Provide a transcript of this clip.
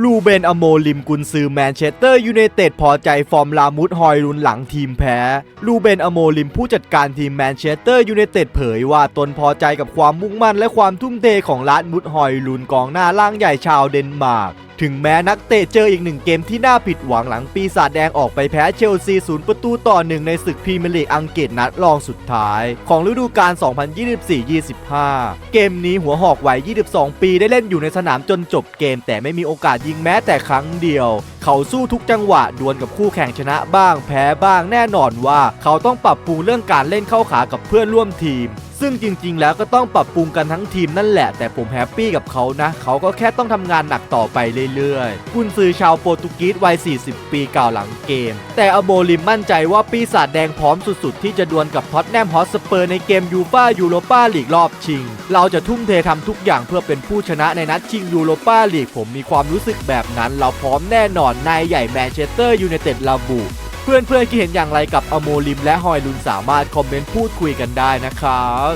ลูเบนอโมลิมกุนซือแมนเชสเตอร์ยูไนเต็ดพอใจฟอร์มลามุดฮอยลุนหลังทีมแพ้ ลูเบนอโมลิมผู้จัดการทีมแมนเชสเตอร์ยูไนเต็ดเผยว่าตนพอใจกับความมุ่งมั่นและความทุ่มเทของลาดมุดฮอยลุนกองหน้าล่างใหญ่ชาวเดนมาร์กถึงแม้นักเตะเจออีกหนึ่งเกมที่น่าผิดหวังหลังปีศาจแดงออกไปแพ้เชลซีศูนย์ประตูต่อหนึ่งในศึกพรีเมียร์ลีกอังกฤษนัดรองสุดท้าย ของฤดูกาล 2024-25 เกมนี้หัวหอกวัย 22 ปีได้เล่นอยู่ในสนามจนจบเกม แต่ไม่มีโอกาสยิงแม้แต่ครั้งเดียว เขาสู้ทุกจังหวะดวลกับคู่แข่งชนะบ้าง แพ้บ้างแน่นอนว่า เขาต้องปรับปรุงเรื่องการเล่นเข้าขากับเพื่อนร่วมทีม ซึ่งจริง ๆ แล้วก็ต้องปรับปรุงกันทั้งทีมนั่นแหละ แต่ผมแฮปปี้กับเขานะ เขาก็แค่ต้องทำงานหนักต่อไปเรื่อยๆ กุนซือชาวโปรตุกีสวัย 40 ปีกล่าวหลังเกม แต่อโบลิมมั่นใจว่าปีศาจแดงพร้อมสุดๆ ที่จะดวลกับท็อตแนมฮอตสเปอร์ในเกมยูฟ่ายูโรปาลีกรอบชิง เราจะทุ่มเททำทุกอย่างเพื่อเป็นผู้ชนะในนัดชิงยูโรปาลีกผมมีความรู้สึกแบบนั้น เราพร้อมแน่นอนนายใหญ่แมนเชสเตอร์ยูไนเต็ดระบุ เพื่อนๆคิดเห็นอย่างไรกับอโมลิมและฮอยลุนสามารถคอมเมนต์พูดคุยกันได้นะครับ